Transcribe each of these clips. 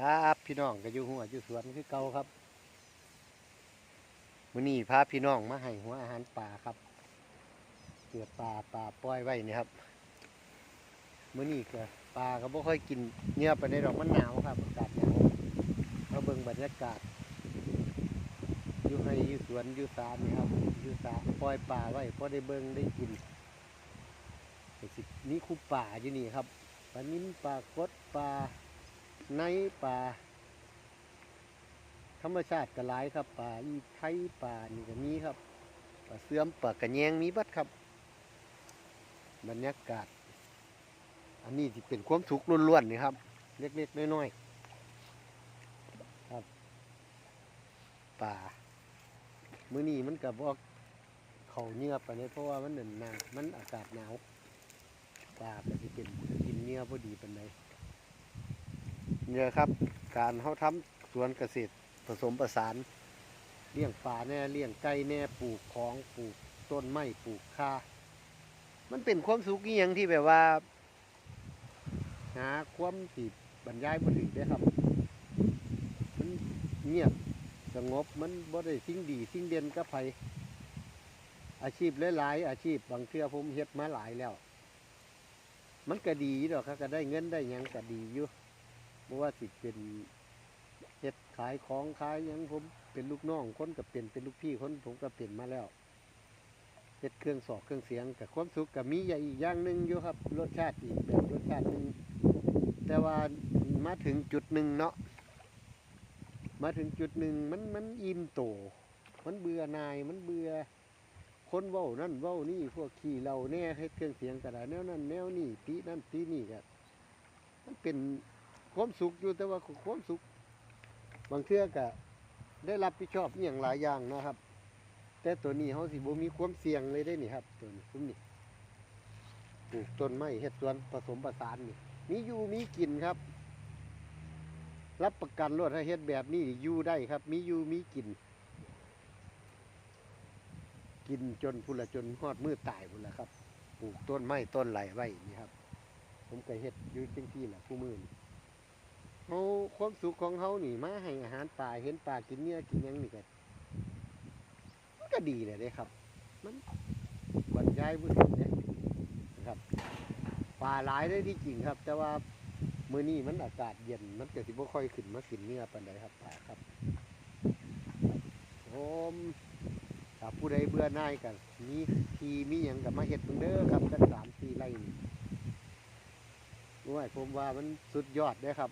ครับพี่น้องก็อยู่หัวอยู่สวนคือเก่าครับมื้อนี้พาพี่น้องมาให้หัวอาหารป่าครับเกิดปลาปลาปล่อยไว้นี่ครับมื้อนี้ก็ปลาก็บ่ค่อยกินเนื้อไปในดอกมันหนาวครับอากาศหนาวมาเบิ่งบรรยากาศอยู่ให้อยู่สวนอยู่สานี่ครับอยู่สาปล่อยปลาไว้พอได้เบิ่งได้กินนี่คูป่าอยู่นี่ครับปลานิ้นปลากดปลา ในป่า ธรรมชาติก็หลายครับป่าอีไทยป่านี่ก็มีครับป่าเสื่อมป่ากระแยงมีบัดครับ บรรยากาศ อันนี้ที่เป็นความสุขล้วนๆนี่ครับ เล็กๆน้อยๆครับ ป่ามื้อนี้มันกับว่าเขาเนื้อไปเลยเพราะว่ามันหนหนาวมันอากาศหนาวป่าก็จะเป็นกินเนื้อพอดีปันใด เนี่ยครับ การเขาทำสวนเกษตรผสมประสานเลี้ยงปลาแน่เลี้ยงไก่แน่ปลูกของปลูกต้นไม้ปลูกข้ามันเป็นความสุขอหยังที่แบบว่า หาความติบรรยายบ่ถึงได้ครับ มันเงียบสงบมันบ่ได้สิ่งดีสิ่งเด่นกับไผอาชีพหลายๆอาชีพบางเทื่อผมเฮ็ดมาหลายแล้ว มันก็ดีดอกครับก็ได้เงินได้ยังก็ดีอยู่ บ่ว่าสิเป็นเฮ็ดขายของขายยังผมเป็นลูกน้องคนก็เป็นเป็นลูกพี่คนผมก็เป็นมาแล้วเฮ็ดเครื่องสอกเครื่องเสียงกับความสุขก็มีอย่อีกอย่างหนึ่งอยู่ครับ รสชาติอีกแบบรสชาติหนึ่งแต่ว่ามาถึงจุดหนึ่งเนาะมาถึงจุดหนึ่งมันมันอิ่มโต มันเบื่อนายมันเบื่อคนเว้านั่นเว้านี่พวกขี่เราแน่เฮ็ดเครื่องเสียงกระดาแนวนั้นแนวนี่ตีนั่นตีนี่ก็มันเป็น ความสุขอยู่แต่ว่าความสุข บางเทื่อก็ได้รับผิดชอบอย่างหลายอย่างนะครับ แต่ตัวนี้เขาสิบ่มีความเสี่ยงเลยได้นี่ครับ ตัวนี้ซุ้มนี่ปลูกต้นไม้เฮ็ดสวนผสมประสานนี่มีอยู่มีกินครับ รับประกันรถถ้าเฮ็ดแบบนี้อยู่ได้ครับ มีอยู่มีกิน กินจนพุละจนฮอดมือตายพุละครับ ปลูกต้นไม้ต้นไหลไว้นี่ครับ ผมก็เฮ็ดอยู่จังที่แหละผู้มือนี่ เขาความสุขของเขานี่มาให้อาหารปลาเห็นปลากินเนื้อกินหยังนี่ก็มันก็ดีเลยเด้ครับ มันบรรยายบ่ถึงเนี่ยนะครับปลาหลายได้ที่จริงครับ แต่ว่ามื้อนี้มันอากาศเย็นมันก็สิบ่ค่อยขึ้นมากินเนื้อปานใดครับปลาครับผมถ้าผู้ใดเบื่อหน่ายก็มีทีมีหยังก็มาเฮ็ดเบิ่งเด้อครับสักสามสี่ไร่นี่โอ้ยผมว่ามันสุดยอดเด้ครับ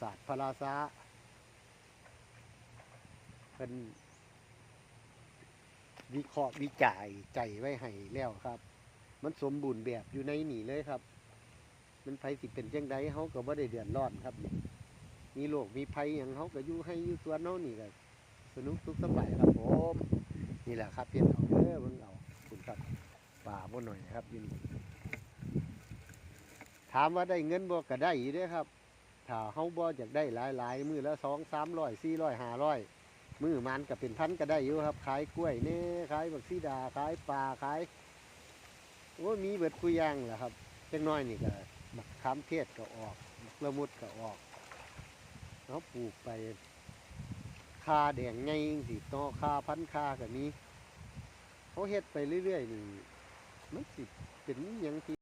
ศาสตร์พลาษาเป็นวิเคราะห์วิจัยใจไว้ให้แล้วครับ มันสมบูรณ์แบบอยู่ในนี่เลยครับ มันภัยสิเป็นจังใดเขาก็บ่ได้เดือดร้อนครับมีโรคมีภัยอย่างเขาก็อยู่ให้อยู่สวนเขานี่ก็สนุกสุขสบายครับผมนี่แหละครับเพียนเอาเด้อเบิ่งเอาคุณครับป่าบ่หน่อยครับยู่นี่ถามว่าได้เงินบ่ก็ได้อยู่ด้อครับ ถ้าเฮาบ่อยากได้หลายหลายมือละสองสามร้อยสี่ร้อยห้าร้อยมือมันก็เป็นพันก็ได้อยู่ครับขายกล้วยเน่ขายบักซีดาขายปลาขายโอ้มีเบิดคุยย่างแหละครับจังน้อยนี่ก็บักขามเทศก็ออกบักละมุดก็ออกเขาปลูกไปคาแดงไงสิต่อคาพันคาก็มีเขาเฮ็ดไปเรื่อยๆนี่มันสิเป็นอหยังที่